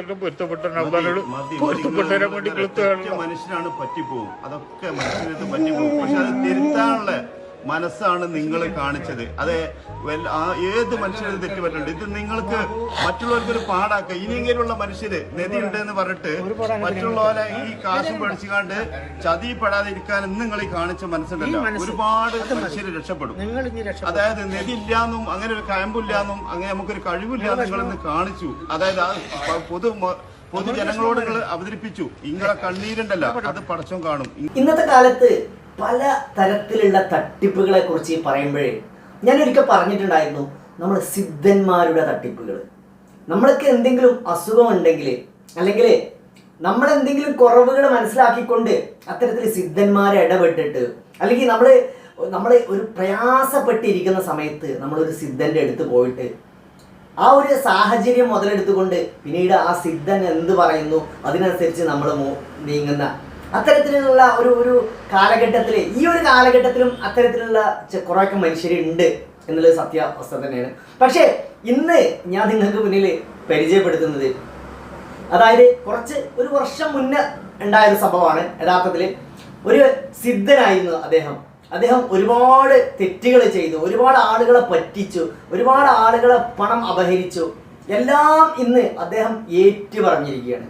എല്ലാം പൊരുത്തപ്പെട്ട മതി. പൊരുത്തപ്പെട്ടതിനെ വേണ്ടി മനുഷ്യനാണ് പറ്റിപ്പോവും. അതൊക്കെ മനുഷ്യനത് പറ്റിപ്പോവും. പക്ഷെ അത് തിരുത്താനുള്ള മനസ്സാണ് നിങ്ങൾ കാണിച്ചത്. അത് ആ ഏത് മനുഷ്യനും തെറ്റ് പറ്റുന്നുണ്ട് ഇത് നിങ്ങൾക്ക് മറ്റുള്ളവർക്ക് ഒരു പാടാക്കുക ഇനിയെങ്കിലുള്ള മനുഷ്യര് നദി ഉണ്ട് എന്ന് പറഞ്ഞിട്ട് മറ്റുള്ളവരെ ഈ കാശും പഠിച്ചുകൊണ്ട് ചതിപ്പെടാതെ ഇരിക്കാൻ ഇന്ന് നിങ്ങൾ ഈ കാണിച്ച മനസ്സുണ്ടല്ലോ. ഒരുപാട് മനുഷ്യര് രക്ഷപ്പെടും. അതായത് നദി ഇല്ലാന്നും അങ്ങനെ ഒരു കയമ്പില്ലാന്നും അങ്ങനെ നമുക്കൊരു കഴിവില്ലാന്നും നിങ്ങളിന്ന് കാണിച്ചു. അതായത് ആ പൊതു പൊതുജനങ്ങളോട് അവതരിപ്പിച്ചു. ഇങ്ങളെ കണ്ണീരുണ്ടല്ലോ അത് പടച്ചോൻ കാണും. ഇന്നത്തെ കാലത്ത് പല തരത്തിലുള്ള തട്ടിപ്പുകളെ കുറിച്ച് പറയുമ്പോഴേ ഞാൻ ഒരിക്കൽ പറഞ്ഞിട്ടുണ്ടായിരുന്നു നമ്മൾ സിദ്ധന്മാരുടെ തട്ടിപ്പുകൾ നമ്മൾക്ക് എന്തെങ്കിലും അസുഖം ഉണ്ടെങ്കിൽ അല്ലെങ്കിൽ നമ്മൾ എന്തെങ്കിലും കുറവുകൾ മനസ്സിലാക്കിക്കൊണ്ട് അത്തരത്തിൽ സിദ്ധന്മാരെ ഇടപെട്ടിട്ട് അല്ലെങ്കിൽ നമ്മൾ നമ്മൾ ഒരു പ്രയാസപ്പെട്ടിരിക്കുന്ന സമയത്ത് നമ്മളൊരു സിദ്ധന്റെ അടുത്ത് പോയിട്ട് ആ ഒരു സാഹചര്യം മുതലെടുത്തുകൊണ്ട് പിന്നീട് ആ സിദ്ധൻ എന്ത് പറയുന്നു? അതിനനുസരിച്ച് നമ്മൾ നീങ്ങുന്ന. അത്തരത്തിലുള്ള ഒരു ഒരു കാലഘട്ടത്തിൽ ഈ ഒരു കാലഘട്ടത്തിലും അത്തരത്തിലുള്ള കുറേയൊക്കെ മനുഷ്യരുണ്ട് എന്നുള്ളത് സത്യാവസ്ഥ തന്നെയാണ്. പക്ഷേ ഇന്ന് ഞാൻ നിങ്ങൾക്ക് മുന്നിൽ പരിചയപ്പെടുത്തുന്നത് അതായത് കുറച്ച് ഒരു വർഷം മുന്നേ ഉണ്ടായ ഒരു സംഭവമാണ് യഥാർത്ഥത്തിൽ ഒരു സിദ്ധനായിരുന്നു അദ്ദേഹം. അദ്ദേഹം ഒരുപാട് തെറ്റുകൾ ചെയ്തു ഒരുപാട് ആളുകളെ പറ്റിച്ചു ഒരുപാട് ആളുകളെ പണം അപഹരിച്ചു. എല്ലാം ഇന്ന് അദ്ദേഹം ഏറ്റു പറഞ്ഞിരിക്കുകയാണ്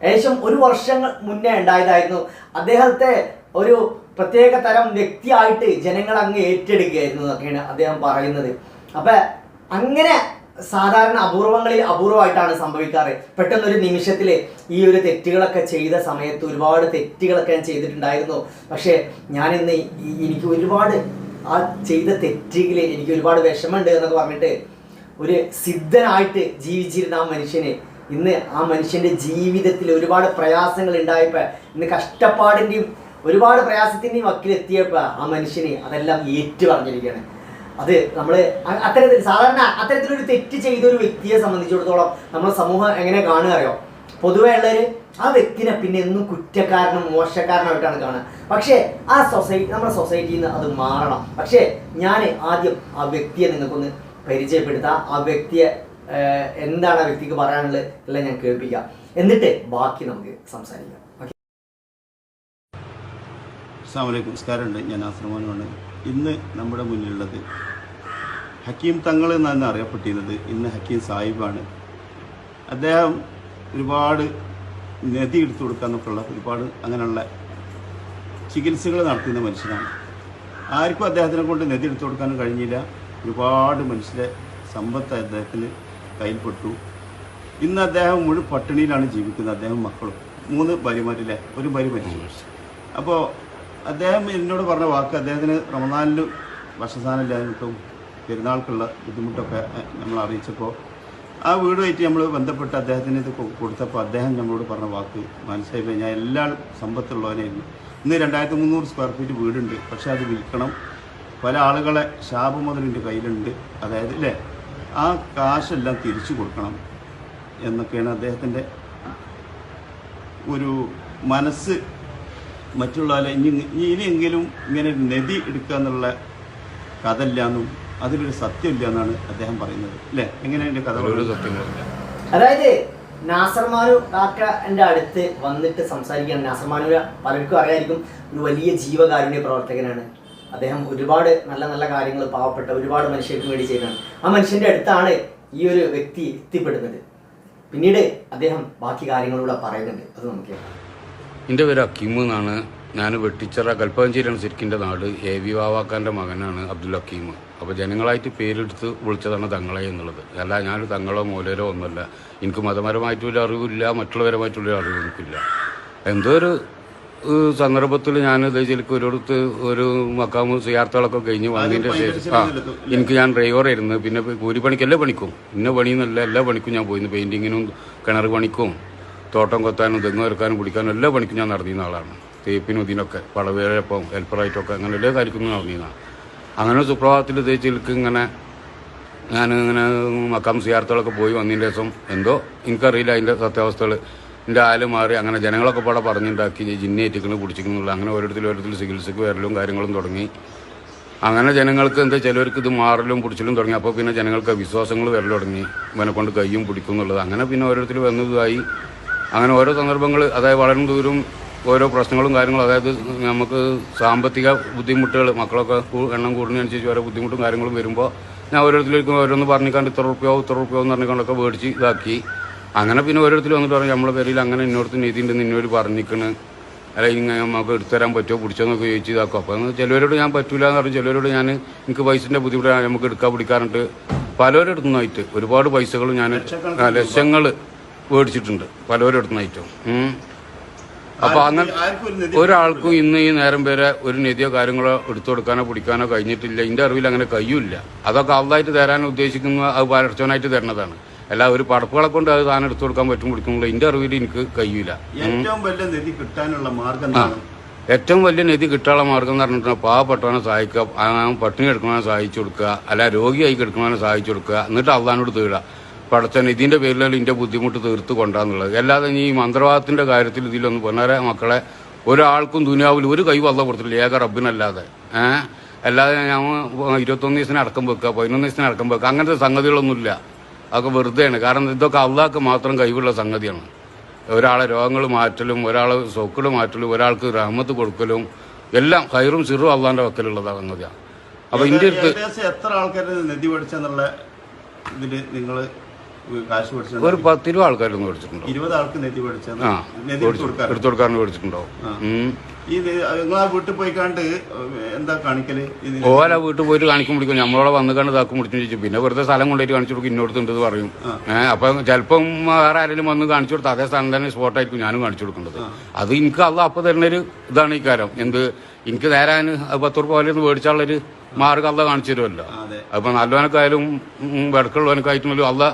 ഏകദേശം ഒരു വർഷങ്ങൾ മുന്നേ ഉണ്ടായതായിരുന്നു. അദ്ദേഹത്തെ ഒരു പ്രത്യേക തരം വ്യക്തിയായിട്ട് ജനങ്ങൾ അങ്ങ് ഏറ്റെടുക്കുകയായിരുന്നു എന്നൊക്കെയാണ് അദ്ദേഹം പറയുന്നത്. അപ്പൊ അങ്ങനെ സാധാരണ അപൂർവങ്ങളിൽ അപൂർവമായിട്ടാണ് സംഭവിക്കാറ്. പെട്ടെന്നൊരു നിമിഷത്തിൽ ഈ ഒരു തെറ്റുകളൊക്കെ ചെയ്ത സമയത്ത് ഒരുപാട് തെറ്റുകളൊക്കെ ഞാൻ ചെയ്തിട്ടുണ്ടായിരുന്നു. പക്ഷേ ഞാൻ ഇന്ന് എനിക്ക് ഒരുപാട് ആ ചെയ്ത തെറ്റുകളിൽ എനിക്ക് ഒരുപാട് വിഷമമുണ്ട് എന്നൊക്കെ പറഞ്ഞിട്ട് ഒരു സിദ്ധനായിട്ട് ജീവിച്ചിരുന്ന ആ മനുഷ്യന് ഇന്ന് ആ മനുഷ്യന്റെ ജീവിതത്തിൽ ഒരുപാട് പ്രയാസങ്ങൾ ഉണ്ടായപ്പോൾ ഇന്ന് കഷ്ടപ്പാടിന്റെയും ഒരുപാട് പ്രയാസത്തിന്റെയും വക്കിലെത്തിയപ്പോൾ ആ മനുഷ്യന് അതെല്ലാം ഏറ്റു പറഞ്ഞിരിക്കുകയാണ് അത് നമ്മൾ അത്തരത്തിൽ സാധാരണ അത്തരത്തിലൊരു തെറ്റ് ചെയ്ത ഒരു വ്യക്തിയെ സംബന്ധിച്ചിടത്തോളം നമ്മൾ സമൂഹം എങ്ങനെ കാണുക അറിയോ പൊതുവേ ഉള്ളവര് ആ വ്യക്തിനെ പിന്നെ എന്നും കുറ്റക്കാരനും മോശക്കാരനായിട്ടാണ് കാണുക. പക്ഷേ ആ സൊസൈറ്റി നമ്മുടെ സൊസൈറ്റിയിൽ നിന്ന് അത് മാറണം. പക്ഷേ ഞാൻ ആദ്യം ആ വ്യക്തിയെ നിങ്ങൾക്കൊന്ന് പരിചയപ്പെടുത്താം. ആ വ്യക്തിയെ എന്താണ് ആ വ്യക്തിക്ക് പറയാനുള്ളത് എല്ലാം ഞാൻ കേൾപ്പിക്കാം. എന്നിട്ട് ബാക്കി നമുക്ക് സംസാരിക്കാം. ഓക്കെ. അസ്സാമലൈക്കും നമസ്കാരമുണ്ട് ഞാൻ ആശ്രമമാണ് ഇന്ന് നമ്മുടെ മുന്നിലുള്ളത്. ഹക്കീം തങ്ങൾ എന്നാണ് അറിയപ്പെട്ടിരുന്നത്. ഇന്ന് ഹക്കീം സാഹിബാണ്. അദ്ദേഹം ഒരുപാട് നദി എടുത്തു കൊടുക്കാന്നൊക്കെയുള്ള ഒരുപാട് അങ്ങനെയുള്ള ചികിത്സകൾ നടത്തുന്ന മനുഷ്യനാണ്. ആർക്കും അദ്ദേഹത്തിനെ കൊണ്ട് നദി എടുത്തു കൊടുക്കാനും കഴിഞ്ഞില്ല. ഒരുപാട് മനുഷ്യരെ സമ്പത്ത് അദ്ദേഹത്തിന് കയ്യിൽപ്പെട്ടു. ഇന്ന് അദ്ദേഹം മുഴു പട്ടിണിയിലാണ് ജീവിക്കുന്നത്. അദ്ദേഹം മക്കളും. മൂന്ന് ഭാര്യമാരില്ലേ ഒരു ഭാര്യ മരിച്ചു. അപ്പോൾ അദ്ദേഹം എന്നോട് പറഞ്ഞ വാക്ക് അദ്ദേഹത്തിന് റമദാനിൽ ഭക്ഷണസാധനം ഇല്ലാതിട്ടും പെരുന്നാൾക്കുള്ള ബുദ്ധിമുട്ടൊക്കെ നമ്മൾ അറിയിച്ചപ്പോൾ ആ വീടുമായിട്ട് നമ്മൾ ബന്ധപ്പെട്ട് അദ്ദേഹത്തിന് ഇത് കൊടുത്തപ്പോൾ അദ്ദേഹം നമ്മളോട് പറഞ്ഞ വാക്ക് മനസ്സിലായി ഞാൻ എല്ലാ സമ്പത്തുള്ളവനായിരുന്നു ഇന്ന് രണ്ടായിരത്തി മുന്നൂറ് സ്ക്വയർ ഫീറ്റ് വീടുണ്ട്. പക്ഷേ അത് വിൽക്കണം. പല ആളുകളെ ശാപം മുതൽ എന്റെ കയ്യിലുണ്ട്. അതായത് അല്ലേ ആ കാശെല്ലാം തിരിച്ചു കൊടുക്കണം എന്നൊക്കെയാണ് അദ്ദേഹത്തിന്റെ ഒരു മനസ്സ് മറ്റുള്ളവരെ ഇനി ഇനിയെങ്കിലും ഇങ്ങനെ ഒരു നദി എടുക്കുക എന്നുള്ള കഥ ഇല്ലാന്നും അതിലൊരു സത്യമില്ല എന്നാണ് അദ്ദേഹം പറയുന്നത്. അല്ലേ? എങ്ങനെയാണ് എന്റെ കഥ? അതായത് നാസർമാനു കാക്ക എന്റെ അടുത്ത് വന്നിട്ട് സംസാരിക്കുകയാണ്. നാസർമാനു പലർക്കും അറിയായിരിക്കും ഒരു വലിയ ജീവകാരുണ്യ പ്രവർത്തകനാണ്. അദ്ദേഹം ഒരുപാട് നല്ല നല്ല കാര്യങ്ങൾ പാവപ്പെട്ട ഒരുപാട് മനുഷ്യർക്ക് വേണ്ടി ചെയ്താണ് ആ മനുഷ്യന്റെ അടുത്താണ് ഈ ഒരു വ്യക്തി എത്തിപ്പെടുന്നത്. പിന്നീട് അദ്ദേഹം ബാക്കി കാര്യങ്ങളിലൂടെ പറയുന്നുണ്ട്. അത് നമുക്ക് കേൾക്കാം. എന്റെ പേര് അക്കീം എന്നാണ്. ഞാൻ വെട്ടിച്ചിറ കൽപ്പകഞ്ചേരിയാണ് ശരിക്കിന്റെ നാട്. എ വി വാവാക്കാന്റെ മകനാണ് അബ്ദുൽ അക്കീമ് അപ്പോൾ ജനങ്ങളായിട്ട് പേരെടുത്ത് വിളിച്ചതാണ് തങ്ങളെ എന്നുള്ളത്. അല്ല ഞാൻ തങ്ങളോ മൂലരോ ഒന്നുമല്ല. എനിക്ക് മതപരമായിട്ടുള്ള അറിവില്ല മറ്റുള്ളവരുമായിട്ടുള്ള അറിവ് എനിക്കില്ല. എന്തോ ഒരു സന്ദർഭത്തിൽ ഞാൻ ശരിക്കും ഒരിടത്ത് ഒരു മക്കാമ് സിയാർത്തകളൊക്കെ കഴിഞ്ഞ് വന്നതിന്റെ ശേഷം ആ എനിക്ക് ഞാൻ ഡ്രൈവറായിരുന്നു പിന്നെ കൂലിപ്പണിക്ക് എല്ലാ പണിക്കും? ഇന്ന പണിയെന്നല്ല എല്ലാ പണിക്കും ഞാൻ പോയിരുന്നു പെയിന്റിങ്ങിനും കിണർ പണിക്കും. തോട്ടം കൊത്താനും തെങ്ങ് ഇറക്കാനും കുടിക്കാനും എല്ലാ പണിക്കും ഞാൻ നടന്നിരുന്ന ആളാണ്. തേപ്പിനും ഇതിനൊക്കെ പടവേഴപ്പം ഹെൽപ്പറായിട്ടൊക്കെ അങ്ങനെ എല്ലാ കാര്യത്തിനും നടന്നിരുന്നതാണ്. അങ്ങനെ സുപ്രഭാതത്തിൽ തേച്ചിൽക്ക് ഇങ്ങനെ ഞാൻ മക്കാം സിയാർത്തുകളൊക്കെ പോയി വന്നതിന്റെ ദിവസം എന്തോ എനിക്കറിയില്ല അതിന്റെ സത്യാവസ്ഥകൾ. എന്റെ ആൽ മാറി അങ്ങനെ ജനങ്ങളൊക്കെ പാടെ പറഞ്ഞുണ്ടാക്കി ജിന്നെ ഏറ്റിക്കണ് പിടിച്ചിക്കണുള്ള അങ്ങനെ ഓരോരുത്തർ ഓരോരുത്തർ ചികിത്സയ്ക്ക് വരലും കാര്യങ്ങളും തുടങ്ങി. അങ്ങനെ ജനങ്ങൾക്ക് എന്താ ചിലവർക്ക് ഇത് മാറലും പിടിച്ചിലും തുടങ്ങി. അപ്പോൾ പിന്നെ ജനങ്ങൾക്ക് വിശ്വാസങ്ങൾ വരൽ തുടങ്ങി ഇവനെ കൊണ്ട് കയ്യും പിടിക്കും എന്നുള്ളത്. അങ്ങനെ പിന്നെ ഓരോരുത്തർ വന്നതായി അങ്ങനെ ഓരോ സന്ദർഭങ്ങൾ അതായത് വളരും ദൂരം ഓരോ പ്രശ്നങ്ങളും കാര്യങ്ങളും അതായത് നമുക്ക് സാമ്പത്തിക ബുദ്ധിമുട്ടുകൾ മക്കളൊക്കെ എണ്ണം കൂടുന്നതനുസരിച്ച് ഓരോ ബുദ്ധിമുട്ടും കാര്യങ്ങളും വരുമ്പോൾ ഞാൻ ഓരോരുത്തരിലേക്കും ഓരോന്ന് പറഞ്ഞിക്കാണ്ട് ഇത്ര റുപ്യോ ഇത്ര റുപ്യോ എന്ന് പറഞ്ഞിക്കൊണ്ടൊക്കെ മേടിച്ച് ഇതാക്കി. അങ്ങനെ പിന്നെ ഓരോരുത്തർ വന്നിട്ട് പറഞ്ഞു നമ്മളെ പേരിൽ അങ്ങനെ ഇന്നോടത്ത് നീതി ഉണ്ടെന്ന് ഇന്നോട് പറഞ്ഞിക്കണ്. അല്ല ഇങ്ങനെ നമുക്ക് എടുത്തുതരാൻ പറ്റുമോ പിടിച്ചോന്നൊക്കെ ചോദിച്ചു ഇതാക്കും. അപ്പോൾ ചിലവരോട് ഞാൻ പറ്റൂല എന്ന് പറഞ്ഞു ചിലവരോട് ഞാൻ എനിക്ക് പൈസന്റെ ബുദ്ധിമുട്ടാണ് നമുക്ക് എടുക്കാൻ പിടിക്കാറുണ്ട് പലവരും എടുക്കുന്നതായിട്ട് ഒരുപാട് പൈസകൾ ഞാൻ ലക്ഷങ്ങൾ മേടിച്ചിട്ടുണ്ട്. പലവരും എടുത്തുന്നായിട്ടും ഉം. അപ്പൊ അങ്ങനെ ഒരാൾക്കും ഇന്ന് ഈ നേരം വരെ ഒരു നിധിയോ കാര്യങ്ങളോ എടുത്തു കൊടുക്കാനോ പിടിക്കാനോ കഴിഞ്ഞിട്ടില്ല. എന്റെ അറിവിൽ അങ്ങനെ കഴിയൂല അതൊക്കെ അവതായിട്ട് തരാൻ ഉദ്ദേശിക്കുന്ന അത് പരച്ചവനായിട്ട് തരണതാണ് അല്ല ഒരു പടപ്പുകളെ കൊണ്ട് അത് താൻ എടുത്തു കൊടുക്കാൻ പറ്റും പിടിക്കുമ്പോൾ എന്റെ അറിവിൽ എനിക്ക് കഴിയൂല. ഏറ്റവും വലിയ നിധി കിട്ടാനുള്ള മാർഗം ഏറ്റവും വലിയ നിധി കിട്ടാനുള്ള മാർഗം എന്ന് പറഞ്ഞിട്ടുണ്ടെങ്കിൽ പാവപ്പെട്ടവനെ സഹായിക്കുക ആ പട്ടിണി എടുക്കുന്നവനെ സഹായിച്ചു കൊടുക്കുക അല്ല രോഗിയായി കിടക്കുന്നവനെ സഹായിച്ചു കൊടുക്കുക എന്നിട്ട് അള്ളഹാനോട് തീടുക. പടച്ചൻ ഇതിന്റെ പേരിൽ ഇതിന്റെ ബുദ്ധിമുട്ട് തീർത്ത് കൊണ്ടാന്നുള്ളത്. അല്ലാതെ ഈ മന്ത്രവാദത്തിന്റെ കാര്യത്തിൽ ഇതിലൊന്നും പൊന്നാരെ മക്കളെ ഒരാൾക്കും ദുനിയാവിൽ ഒരു കൈ വല്ല കൊടുത്തില്ല ഏക റബ്ബിനല്ലാതെ. ഏഹ് അല്ലാതെ ഞാൻ ഇരുപത്തൊന്ന് ദിവസത്തിന് അടക്കം വെക്കുക പതിനൊന്ന് ദിവസത്തിന് അടക്കം വെക്കുക അങ്ങനത്തെ സംഗതികളൊന്നുമില്ല. അതൊക്കെ വെറുതെയാണ്. കാരണം ഇതൊക്കെ അള്ളാഹ്ക്ക് മാത്രം കഴിവുള്ള സംഗതിയാണ്. ഒരാളെ രോഗങ്ങൾ മാറ്റലും ഒരാളെ സോക്കുകൾ മാറ്റലും ഒരാൾക്ക് റഹ്മത്ത് കൊടുക്കലും എല്ലാം ഹൈറും സിറും അള്ളാന്റെ വക്കലുള്ള സംഗതിയാണ്. അപ്പൊ ഇന്ത്യ എത്ര ആൾക്കാർ നിധി പഠിച്ചെന്നുള്ള ഇതിൽ നിങ്ങൾ കാശ് ഒരു പത്തിരുപത് ആൾക്കാരൊന്നും മേടിച്ചിട്ടുണ്ടോ ഇരുപത് ആൾക്ക് നിധി പഠിച്ചത് ആ നിധി എടുത്ത് കൊടുക്കാറ് മേടിച്ചിട്ടുണ്ടാവും. വീട്ടിൽ പോയി കണ്ട് എന്താ കാണിക്കൽ? ഓല വീട്ടിൽ പോയിട്ട് കാണിക്കും പിടിക്കും നമ്മളോട് വന്ന് കണ്ട് ഇതാക്കും പിടിച്ചു ചോദിച്ചു പിന്നെ വെറുതെ സ്ഥലം കൊണ്ടുപോയിട്ട് കാണിച്ചു കൊടുക്കും ഇന്നോടത്തുണ്ടെന്ന് പറയും. ഏഹ് അപ്പൊ ചിലപ്പം വേറെ ആരെങ്കിലും വന്ന് കാണിച്ചു കൊടുത്ത് അതേ സ്ഥലം തന്നെ സ്പോട്ടായിരിക്കും ഞാനും കാണിച്ചു കൊടുക്കേണ്ടത് അത് എനിക്ക് അത് അപ്പൊ തരുന്നൊരു ഇതാണ് ഈ കാര്യം. എന്ത്? എനിക്ക് നേരാൻ പത്ത് റുപ്യ പോലെ മേടിച്ചാളൊരു മാർഗം അല്ല കാണിച്ചു തരുമല്ലോ. അപ്പൊ നല്ലവനക്കായാലും വെടക്കുള്ളവനക്കായിട്ടും അല്ല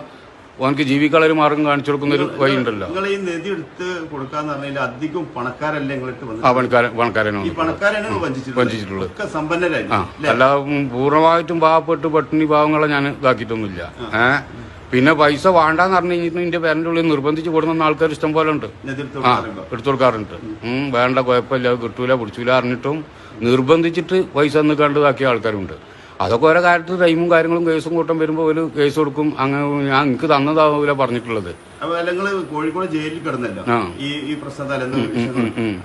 ഓനക്ക് ജീവിക്കാനുള്ള മാർഗം കാണിച്ചു കൊടുക്കുന്ന ഒരു വഴി ഉണ്ടല്ലോ. നിങ്ങൾ ഈ നിധി എടുത്ത് കൊടുക്കാന്ന് പറഞ്ഞാൽ അധികം പണക്കാരല്ലേ നിങ്ങളിട്ട് ആ വന്നത് പണക്കാരൻ പണക്കാരനോ ഈ പണക്കാരാണ് വഞ്ചിച്ചിട്ടുള്ളത്. വഞ്ചിച്ചിട്ടുള്ളത്. ഒക്കെ സമ്പന്നരായി. അല്ല? പൂർണമായിട്ടും പാവപ്പെട്ട് പട്ടിണി പാവങ്ങളെ ഞാൻ ഇതാക്കിയിട്ടൊന്നുമില്ല. ഏഹ് പിന്നെ പൈസ വേണ്ടാന്ന് പറഞ്ഞു കഴിഞ്ഞിട്ട് എന്റെ പേരന്റെ ഉള്ളിൽ നിർബന്ധിച്ച് കൊടുക്കുന്ന ആൾക്കാർ ഇഷ്ടം പോലെ ഉണ്ട്. എടുത്ത് ആ കൊടുക്കാറുണ്ടോ? എടുത്തു കൊടുക്കാറുണ്ട്. വേണ്ട കുഴപ്പമില്ല കിട്ടൂല പിടിച്ചൂല അറിഞ്ഞിട്ടും നിർബന്ധിച്ചിട്ട് പൈസ ഒന്ന് ഇതാക്കിയ ആൾക്കാരുണ്ട്. അതൊക്കെ ഓരോ കാര്യത്തിൽ ടൈമും കാര്യങ്ങളും കേസും കൂട്ടം വരുമ്പോൾ ഒരു കേസ് കൊടുക്കും. അങ്ങനെ ഞാൻ എനിക്ക് തന്നതാവൂല പറഞ്ഞിട്ടുള്ളത്. കോഴിക്കോട് ജയിലിൽ കിടന്നല്ലോ. ഈ ഈ?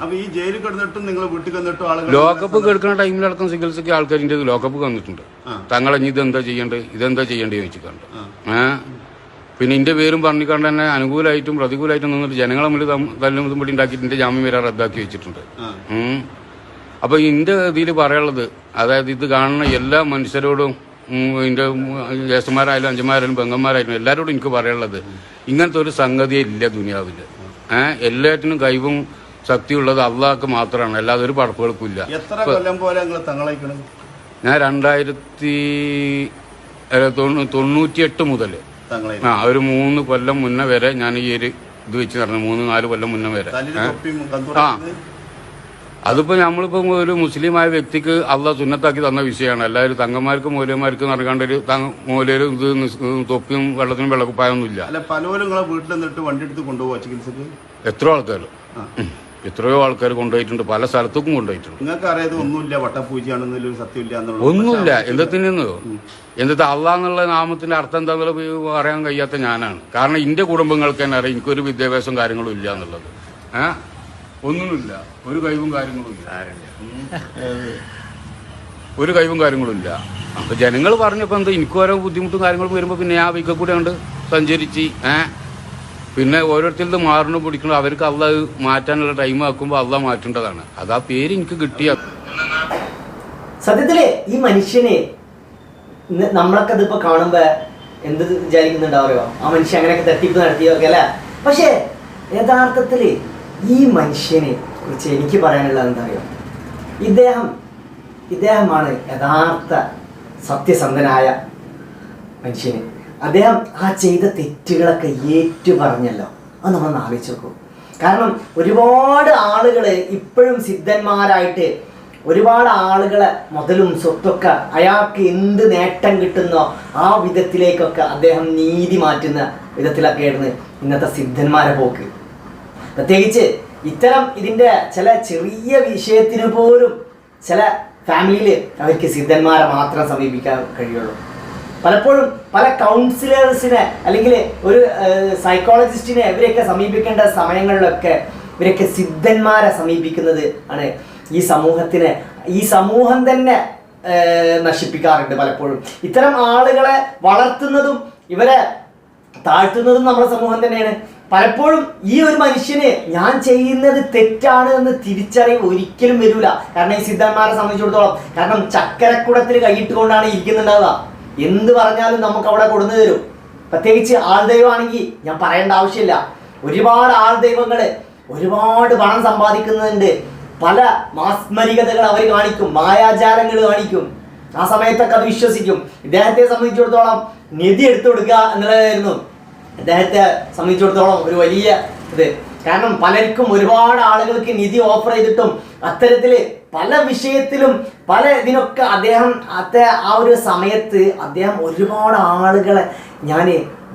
അപ്പൊ ജയിലിൽ കിടന്നിട്ടും നിങ്ങൾ വീട്ടിൽ കിടന്നിട്ടും ആളുകൾ ലോകകപ്പ് കേൾക്കുന്ന ടൈമിലടക്കം ചികിത്സയ്ക്ക് ആൾക്കാരിന്റെ ലോക്കപ്പ് വന്നിട്ടുണ്ട്. തങ്ങൾ തങ്ങളെ ഇനി ഇതെന്താ ചെയ്യേണ്ടത്? ഇതെന്താ ചെയ്യേണ്ടത് ചോദിച്ചിട്ടുണ്ട് ഏഹ് പിന്നെ ഇന്റെ പേരും പറഞ്ഞിക്കൊണ്ട് തന്നെ അനുകൂലമായിട്ടും പ്രതികൂലമായിട്ടും നിന്നിട്ട് ജനങ്ങളെ തമ്മിൽ തല്ലും ഇതും പിടി ഉണ്ടാക്കിയിട്ട് എന്റെ ജാമ്യം വരെ റദ്ദാക്കി വെച്ചിട്ടുണ്ട്. ആ. ഉം. അപ്പൊ ഇന്റെ ഇതിൽ പറയാനുള്ളത് അതായത് ഇത് കാണുന്ന എല്ലാ മനുഷ്യരോടും ഇതിന്റെ ജ്യേഷ്ഠന്മാരായാലും അഞ്ചന്മാരായാലും പെങ്ങന്മാരായാലും എല്ലാവരോടും എനിക്ക് പറയാനുള്ളത് ഇങ്ങനത്തെ ഒരു സംഗതിയെ ഇല്ല ദുനിയാവിൽ. ഏഹ് എല്ലാറ്റിനും കഴിവും ശക്തിയുള്ളത് അള്ളാഹ്ക്ക് മാത്രമാണ് അല്ലാതെ ഒരു പടപ്പുകൾക്കും ഇല്ല. ഞാൻ രണ്ടായിരത്തി തൊണ്ണൂറ്റിയെട്ട് മുതൽ ആ ഒരു മൂന്ന് കൊല്ലം മുന്നേ വരെ ഞാൻ ഈ ഒരു ഇത് വെച്ച് നടന്നു മൂന്ന് നാല് കൊല്ലം മുന്നേ വരെ. ആ. കന്തൂറ അതിപ്പോ നമ്മളിപ്പോ ഒരു മുസ്ലിമായ വ്യക്തിക്ക് അള്ള സുന്നത്താക്കി തന്ന വിഷയമാണ്. എല്ലാവരും തങ്ങന്മാർക്കും മൂലന്മാർക്കും നടക്കാണ്ട് ഒരു മൂലയിലും ഇത് തൊപ്പിയും വെള്ളത്തിനും വെള്ളക്കുപ്പായൊന്നുമില്ല അല്ല പലവരും നിങ്ങളെ വീട്ടിൽ നിന്നിട്ട് വണ്ടി എടുത്ത് ചികിത്സക്ക്? എത്രയോ ആൾക്കാർ എത്രയോ ആൾക്കാർ കൊണ്ടുപോയിട്ടുണ്ട്. പല സ്ഥലത്തേക്കും കൊണ്ടുപോയിട്ടുണ്ട്. ഒന്നുമില്ല അറിയാതെ ഒന്നുമില്ല വട്ടപ്പൂജയാണെന്നൊരു സത്യമില്ല എന്നുള്ള ഒന്നുമില്ല. എന്തിനു എന്നിട്ട് അള്ളാന്നുള്ള നാമത്തിന്റെ അർത്ഥം എന്താണെന്നുള്ളത് പറയാൻ കഴിയാത്ത ഞാനാണ്. കാരണം എന്റെ കുടുംബങ്ങൾക്ക് തന്നെ അറിയാം എനിക്കൊരു വിദ്യാഭ്യാസം കാര്യങ്ങളും ഇല്ല എന്നുള്ളത്. ഏ? ഒന്നുമില്ല. ഒരു കഴിവും കാര്യങ്ങളും ഇല്ല. ഒരു കഴിവും കാര്യങ്ങളും ഇല്ല. അപ്പൊ ജനങ്ങൾ പറഞ്ഞപ്പോ എന്താ? എനിക്ക് ഓരോ ബുദ്ധിമുട്ടും കാര്യങ്ങളും വരുമ്പോ പിന്നെ ആ വീക്ക കൂടെ ഉണ്ട് സഞ്ചരിച്ച് ഏ? പിന്നെ ഓരോരുത്തരും മാറണം പിടിക്കണം. അവർക്ക് അള്ള മാറ്റാനുള്ള ടൈം ആക്കുമ്പോൾ അള്ള മാറ്റേണ്ടതാണ്. അത് ആ പേര് എനിക്ക് കിട്ടിയ സത്യത്തിൽ ഈ മനുഷ്യനെ നമ്മളൊക്കെ ഇതിപ്പോ കാണുമ്പോ എന്ത് വിചാരിക്കുന്നുണ്ടാവോ ആ മനുഷ്യൻ അങ്ങനെയൊക്കെ തട്ടിപ്പ് നടത്തിയൊക്കെ അല്ലെ? പക്ഷേ യഥാർത്ഥത്തിൽ ഈ മനുഷ്യനെ കുറിച്ച് എനിക്ക് പറയാനുള്ളത് എന്താ ഇദ്ദേഹം ഇദ്ദേഹമാണ് യഥാർത്ഥ സത്യസന്ധനായ മനുഷ്യന്. അദ്ദേഹം ആ ചെയ്ത തെറ്റുകളൊക്കെ ഏറ്റു പറഞ്ഞല്ലോ അത് നമ്മളൊന്ന് ആലോചിച്ച് നോക്കൂ. കാരണം ഒരുപാട് ആളുകൾ ഇപ്പോഴും സിദ്ധന്മാരായിട്ട് ഒരുപാട് ആളുകളെ മുതലും സ്വത്തൊക്കെ അയാൾക്ക് എന്ത് നേട്ടം കിട്ടുന്നോ ആ വിധത്തിലേക്കൊക്കെ അദ്ദേഹം നീതി മാറ്റുന്ന വിധത്തിലൊക്കെ ആയിരുന്നു ഇന്നത്തെ സിദ്ധന്മാരെ പോക്ക്. പ്രത്യേകിച്ച് ഇത്തരം ഇതിന്റെ ചില ചെറിയ വിഷയത്തിന് പോലും ചില ഫാമിലിയിൽ അവർക്ക് സിദ്ധന്മാരെ മാത്രം സമീപിക്കാൻ കഴിയുള്ളൂ. പലപ്പോഴും പല കൗൺസിലേഴ്സിനെ അല്ലെങ്കിൽ ഒരു സൈക്കോളജിസ്റ്റിനെ ഇവരെയൊക്കെ സമീപിക്കേണ്ട സമയങ്ങളിലൊക്കെ ഇവരൊക്കെ സിദ്ധന്മാരെ സമീപിക്കുന്നത് ആണ് ഈ സമൂഹത്തിന് ഈ സമൂഹം തന്നെ നശിപ്പിക്കാറുണ്ട് പലപ്പോഴും. ഇത്തരം ആളുകളെ വളർത്തുന്നതും ഇവരെ താഴ്ത്തുന്നതും നമ്മുടെ സമൂഹം തന്നെയാണ്. പലപ്പോഴും ഈ ഒരു മനുഷ്യന് ഞാൻ ചെയ്യുന്നത് തെറ്റാണ് എന്ന് തിരിച്ചറിവ് ഒരിക്കലും വരില്ല കാരണം ഈ സിദ്ധന്മാരെ സംബന്ധിച്ചിടത്തോളം കാരണം ചക്കരക്കുടത്തിൽ കൈയിട്ടുകൊണ്ടാണ് ഇരിക്കുന്നുണ്ടാവുക. എന്ത് പറഞ്ഞാലും നമുക്ക് അവിടെ കൊടുന്നു തരും. പ്രത്യേകിച്ച് ആൾദൈവമാണെങ്കിൽ ഞാൻ പറയേണ്ട ആവശ്യമില്ല. ഒരുപാട് ആൾദൈവങ്ങൾ ഒരുപാട് പണം സമ്പാദിക്കുന്നുണ്ട്. പല മാസ്മരികതകൾ അവർ കാണിക്കും മായാജാലങ്ങൾ കാണിക്കും. ആ സമയത്തൊക്കെ അത് വിശ്വസിക്കും. ഇദ്ദേഹത്തെ സംബന്ധിച്ചിടത്തോളം നിധി എടുത്തു കൊടുക്കുക എന്നുള്ളതായിരുന്നു. ഇദ്ദേഹത്തെ സംബന്ധിച്ചിടത്തോളം ഒരു വലിയ ഇത്. കാരണം പലർക്കും ഒരുപാട് ആളുകൾക്ക് നിധി ഓഫർ ചെയ്തിട്ടും അത്തരത്തിൽ പല വിഷയത്തിലും പല ഇതിനൊക്കെ അദ്ദേഹം അത്തെ ആ ഒരു സമയത്ത് അദ്ദേഹം ഒരുപാട് ആളുകളെ ഞാൻ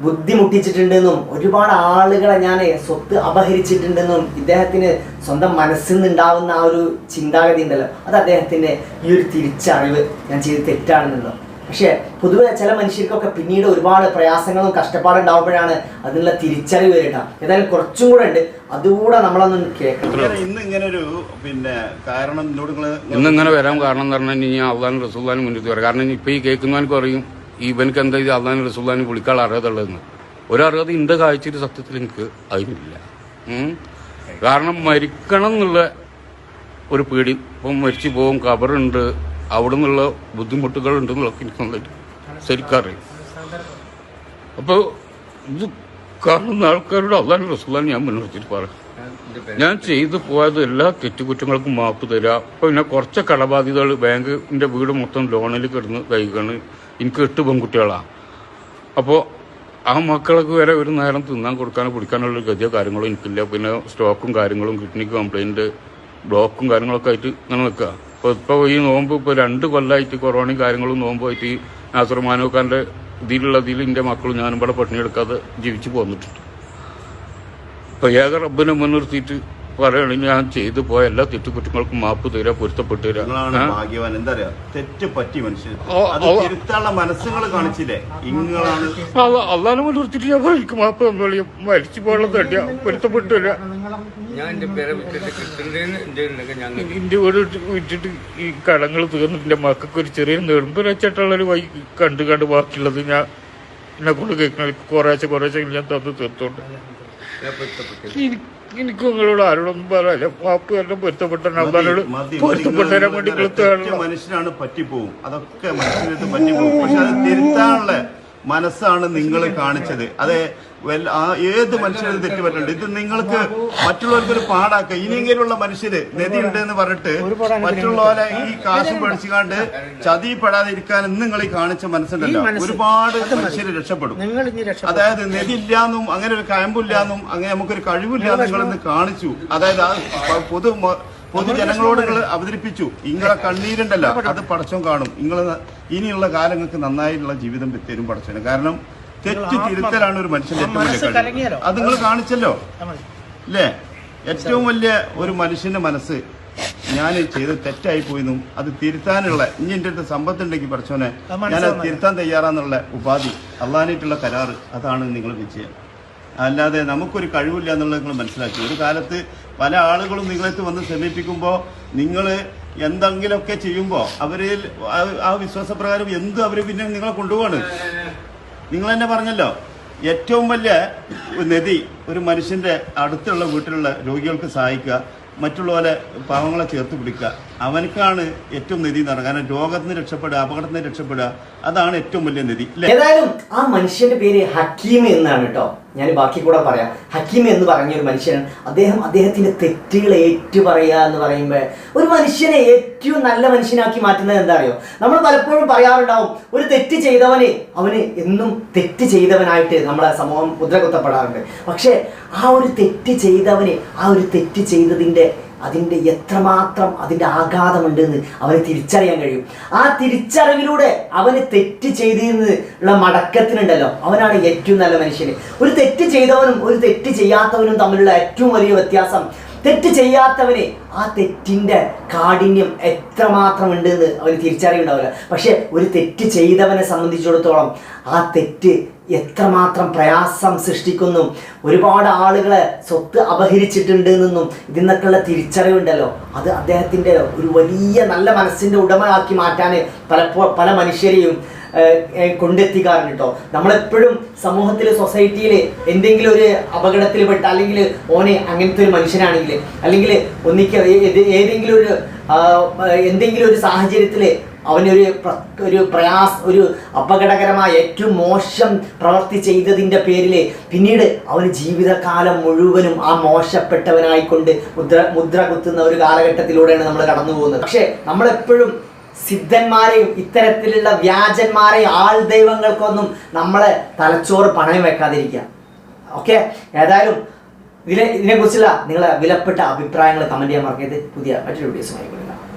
ബുദ്ധിമുട്ടിച്ചിട്ടുണ്ടെന്നും ഒരുപാട് ആളുകളെ ഞാൻ സ്വത്ത് അപഹരിച്ചിട്ടുണ്ടെന്നും ഇദ്ദേഹത്തിന് സ്വന്തം മനസ്സിൽ നിന്നുണ്ടാവുന്ന ആ ഒരു ചിന്താഗതി ഉണ്ടല്ലോ. അത് അദ്ദേഹത്തിന്റെ ഈ ഒരു തിരിച്ചറിവ് ഞാൻ ചെയ്ത് തെറ്റാണെന്നുള്ളത്. പക്ഷേ പൊതുവെ ചില മനുഷ്യർക്കൊക്കെ പിന്നീട് ഒരുപാട് പ്രയാസങ്ങളും കഷ്ടപ്പാടും ഉണ്ടാവുമ്പോഴാണ് അതിനുള്ള തിരിച്ചറിവ് വരിക ഏതായാലും കുറച്ചും കൂടെ ഉണ്ട്. അതുകൂടെ നമ്മളൊന്ന് കേൾക്കണം ഇന്ന് ഇങ്ങനെ ഒരു പിന്നെ കാരണം എന്നോട് നിങ്ങൾ ഇന്ന് ഇങ്ങനെ വരാൻ കാരണം എന്ന് പറഞ്ഞാൽ ഇനി അള്ളാൻ റസൂല്ലാനും മുന്നിട്ട് വരാം. കാരണം ഇപ്പൊ ഈ കേൾക്കുന്നവർക്ക് അറിയും ഇവനക്ക് എന്താ ഇത് അള്ളാൻ റസൂല്ലാനും വിളിക്കാൻ അറിയാതുള്ളതെന്ന് ഒരർഹത ഇന്റെ കാഴ്ചയിൽ സത്യത്തിൽ എനിക്ക് അതിനില്ല. കാരണം മരിക്കണം എന്നുള്ള ഒരു പേടി. ഇപ്പം മരിച്ചു പോകും കബറുണ്ട് അവിടെ നിന്നുള്ള ബുദ്ധിമുട്ടുകൾ ഉണ്ടെന്നുള്ളതൊക്കെ എനിക്ക് നന്നായിട്ട് ശരിക്കറിയും അപ്പോൾ ഇത് കാണുന്ന ആൾക്കാരോട് അതാണ് റസൂല്ലാൻ ഞാൻ മുൻനിർത്തിയിട്ട് പറയാം ഞാൻ ചെയ്തു പോയത് എല്ലാ തെറ്റുകുറ്റങ്ങൾക്കും മാപ്പ് തരാം. അപ്പോൾ പിന്നെ കുറച്ച് കടബാധ്യതകൾ ബാങ്കിന്റെ വീട് മൊത്തം ലോണിൽ കിടന്ന് കഴിക്കാണ് എനിക്ക് എട്ട് പെൺകുട്ടികളാണ് അപ്പോൾ ആ മക്കൾക്ക് വരെ ഒരു നേരം തിന്നാൻ കൊടുക്കാനോ പിടിക്കാനുള്ള ഗതിയോ കാര്യങ്ങളോ എനിക്കില്ല. പിന്നെ സ്റ്റോക്കും കാര്യങ്ങളും കിഡ്നിക്ക് കംപ്ലൈന്റ് ബ്ലോക്കും കാര്യങ്ങളൊക്കെ ആയിട്ട് ഇങ്ങനെ നിൽക്കുക. അപ്പോൾ ഇപ്പോൾ ഈ നോമ്പ് ഇപ്പോൾ രണ്ട് കൊല്ലമായിട്ട് കൊറോണയും കാര്യങ്ങളും നോമ്പായിട്ട് ഈ നാസർ ഇതിലുള്ള ഇതിൽ എന്റെ മക്കളും ഞാനും ഇവിടെ പട്ടിണിയെടുക്കാതെ ജീവിച്ചു പോന്നിട്ടുണ്ട്. അപ്പോൾ ഏക റബ്ബിനെ മുൻനിർത്തിയിട്ട് പറയുകയാണെങ്കിൽ ഞാൻ ചെയ്തു പോയ എല്ലാ തെറ്റുകുറ്റങ്ങൾക്കും മാപ്പ് തീരാ പൊരുത്തപ്പെട്ടു തരാ ഭാഗ്യവാൻ. എന്താ പറയാ തെറ്റ് പറ്റി മനുഷ്യൻ മനസ്സുകൾ കാണിച്ചില്ലേ? ഇങ്ങളാണ് അല്ല- അള്ളാനെ മുൻനിർത്തിയിട്ട് ഞാൻ എനിക്ക് മാപ്പ് തന്നോളി മരിച്ചു പോയുള്ള തട്ടിയാ പൊരുത്തപ്പെട്ടു തരാ ഞാൻ എന്റെ വീട് വിറ്റിട്ട് ഈ കടങ്ങൾ തീർന്നിട്ട് എന്റെ മക്കൾക്ക് ഒരു ചെറിയ നെടുമ്പ് വെച്ചിട്ടുള്ളൊരു വൈ കണ്ട് കണ്ട് ബാക്കിയുള്ളത് ഞാൻ എന്നെ കൊണ്ട് കേൾക്കണ കുറേശ്ശെ കുറേശ്ശെ ഞാൻ തന്നു തീർത്തോണ്ട്. എനിക്ക് എനിക്ക് നിങ്ങളോട് ആരോടൊന്നും പറയാനില്ല. പാപ്പ് തന്നെ പൊരുത്തപ്പെട്ട നമ്പാനോട് പൊരുത്തപ്പെട്ടതിനെ വേണ്ടി മനുഷ്യനാണ് പറ്റിപ്പോവും. അതൊക്കെ മനുഷ്യനടുത്ത് പറ്റിപ്പോവും. പക്ഷെ അത് തിരുത്താനുള്ള മനസ്സാണ് നിങ്ങൾ കാണിച്ചത്. അതെ ആ ഏത് മനുഷ്യരും തെറ്റ് പറ്റുന്നുണ്ട് ഇത് നിങ്ങൾക്ക് മറ്റുള്ളവർക്ക് ഒരു പാടാക്കുക ഇനിയെങ്കിലുള്ള മനുഷ്യര് നദി ഉണ്ട് എന്ന് പറഞ്ഞിട്ട് മറ്റുള്ളവരെ ഈ കാശും പഠിച്ചുകാണ്ട് ചതിപ്പെടാതെ ഇരിക്കാൻ ഇന്ന് നിങ്ങൾ ഈ കാണിച്ച മനസ്സുണ്ടല്ലോ. ഒരുപാട് മനുഷ്യര് രക്ഷപ്പെടും. അതായത് നദി ഇല്ലാന്നും അങ്ങനെ ഒരു കയമ്പില്ലാന്നും അങ്ങനെ നമുക്കൊരു കഴിവില്ലാന്നും നിങ്ങളെന്ന് കാണിച്ചു. അതായത് ആ പൊതു പൊതുജനങ്ങളോട് നിങ്ങൾ അവതരിപ്പിച്ചു. ഇങ്ങളെ കണ്ണീരുണ്ടല്ലോ. അത് പടച്ചോൻ കാണും. നിങ്ങൾ ഇനിയുള്ള കാലങ്ങൾക്ക് നന്നായിട്ടുള്ള ജീവിതം തരും പടച്ചോന്. കാരണം തെറ്റ് തിരുത്തലാണ് ഒരു മനുഷ്യന്റെ ഏറ്റവും വലിയ കഴിവ്. അത് നിങ്ങൾ കാണിച്ചല്ലോ. അല്ലേ ഏറ്റവും വലിയ ഒരു മനുഷ്യന്റെ മനസ്സ് ഞാൻ ചെയ്ത് തെറ്റായി പോയിന്നും അത് തിരുത്താനുള്ള ഇനി എന്റെ അടുത്ത് സമ്പത്തുണ്ടെങ്കിൽ പഠിച്ചോനെ അത് ഞാൻ അത് തിരുത്താൻ തയ്യാറാന്നുള്ള ഉപാധി അള്ളാനായിട്ടുള്ള കരാറ് അതാണ് നിങ്ങൾ വിജയം. അല്ലാതെ നമുക്കൊരു കഴിവില്ല എന്നുള്ളത് നിങ്ങൾ മനസ്സിലാക്കി. ഒരു കാലത്ത് പല ആളുകളും നിങ്ങളെത്ത് വന്ന് സമീപിക്കുമ്പോൾ നിങ്ങൾ എന്തെങ്കിലുമൊക്കെ ചെയ്യുമ്പോൾ അവരിൽ ആ- ആ വിശ്വാസപ്രകാരം എന്തും അവർ പിന്നെ നിങ്ങളെ കൊണ്ടുപോവാണ്? നിങ്ങൾ തന്നെ പറഞ്ഞല്ലോ ഏറ്റവും വലിയ നദി ഒരു മനുഷ്യന്റെ അടുത്തുള്ള വീട്ടിലുള്ള രോഗികൾക്ക് സഹായിക്കുക മറ്റുള്ളവരെ പാവങ്ങളെ ചേർത്ത് പിടിക്കുക. അവനക്കാണ് ഏറ്റവും നിധി എന്ന് പറയുന്നത് കാരണം രോഗത്തിൽ നിന്ന് രക്ഷപ്പെടുക അപകടത്തിൽ നിന്ന് രക്ഷപ്പെടുക അതാണ് ഏറ്റവും വലിയ നിധി ഏതായാലും ആ മനുഷ്യന്റെ പേര് ഹക്കീം എന്നാണ് കേട്ടോ. ഞാൻ ബാക്കി കൂടെ പറയാം. ഹക്കീം എന്ന് പറഞ്ഞ ഒരു മനുഷ്യനാണ്. അദ്ദേഹം അദ്ദേഹത്തിന്റെ തെറ്റുകൾ ഏറ്റു പറയുക എന്ന് പറയുമ്പോൾ ഒരു മനുഷ്യനെ ഏറ്റവും നല്ല മനുഷ്യനാക്കി മാറ്റുന്നത് എന്താ അറിയോ നമ്മൾ പലപ്പോഴും പറയാറുണ്ടാവും ഒരു തെറ്റ് ചെയ്തവന് അവന് എന്നും തെറ്റ് ചെയ്തവനായിട്ട് നമ്മളെ സമൂഹം മുദ്ര കുത്തപ്പെടാറുണ്ട് പക്ഷേ ആ ഒരു തെറ്റ് ചെയ്തവന് ആ ഒരു തെറ്റ് ചെയ്തതിന്റെ അതിന്റെ എത്രമാത്രം അതിന്റെ ആഘാതമുണ്ടെന്ന് അവന് തിരിച്ചറിയാൻ കഴിയും. ആ തിരിച്ചറിവിലൂടെ അവന് തെറ്റ് ചെയ്തിരുന്ന് ഉള്ള മടക്കത്തിനുണ്ടല്ലോ. അവനാണ് ഏറ്റവും നല്ല മനുഷ്യന്. ഒരു തെറ്റ് ചെയ്തവനും ഒരു തെറ്റ് ചെയ്യാത്തവനും തമ്മിലുള്ള ഏറ്റവും വലിയ വ്യത്യാസം തെറ്റ് ചെയ്യാത്തവന് ആ തെറ്റിന്റെ കാഠിന്യം എത്രമാത്രം ഉണ്ടെന്ന് അവർ തിരിച്ചറിയുണ്ടാവില്ല പക്ഷേ ഒരു തെറ്റ് ചെയ്തവനെ സംബന്ധിച്ചിടത്തോളം ആ തെറ്റ് എത്രമാത്രം പ്രയാസം സൃഷ്ടിക്കുന്നു. ഒരുപാട് ആളുകളെ സ്വത്ത് അപഹരിച്ചിട്ടുണ്ട് എന്നും ഇതിൽ നിന്നൊക്കെയുള്ള തിരിച്ചറിവുണ്ടല്ലോ. അത് അദ്ദേഹത്തിന്റെ ഒരു വലിയ നല്ല മനസ്സിന്റെ ഉടമയാക്കി മാറ്റാൻ പലപ്പോൾ പല മനുഷ്യരെയും കൊണ്ടെത്തിക്കാറുണ്ട് കേട്ടോ. നമ്മളെപ്പോഴും സമൂഹത്തിൽ സൊസൈറ്റിയിൽ എന്തെങ്കിലും ഒരു അപകടത്തിൽ പെട്ട അല്ലെങ്കിൽ ഓനെ അങ്ങനത്തെ ഒരു മനുഷ്യനാണെങ്കിൽ അല്ലെങ്കിൽ ഒന്നിക്ക ഏതെങ്കിലും ഒരു എന്തെങ്കിലും ഒരു സാഹചര്യത്തിൽ അവനൊരു ഒരു പ്രയാസ് ഒരു അപകടകരമായ ഏറ്റവും മോശം പ്രവൃത്തി ചെയ്തതിന്റെ പേരിൽ പിന്നീട് അവന് ജീവിതകാലം മുഴുവനും ആ മോശപ്പെട്ടവനായിക്കൊണ്ട് മുദ്ര മുദ്ര കുത്തുന്ന ഒരു കാലഘട്ടത്തിലൂടെയാണ് നമ്മൾ കടന്നു പോകുന്നത് പക്ഷേ നമ്മളെപ്പോഴും സിദ്ധന്മാരെയും ഇത്തരത്തിലുള്ള വ്യാജന്മാരെയും ആൾ ദൈവങ്ങൾക്കൊന്നും നമ്മളെ തലച്ചോറ് പണയം വെക്കാതിരിക്കുക. ഓക്കെ? ഏതായാലും ഇതിനെ ഇതിനെക്കുറിച്ചുള്ള നിങ്ങളെ വിലപ്പെട്ട അഭിപ്രായങ്ങൾ കമന്റ് ചെയ്യാൻ മറക്കരുത്. പുതിയ മറ്റൊരു വീഡിയോസുമായി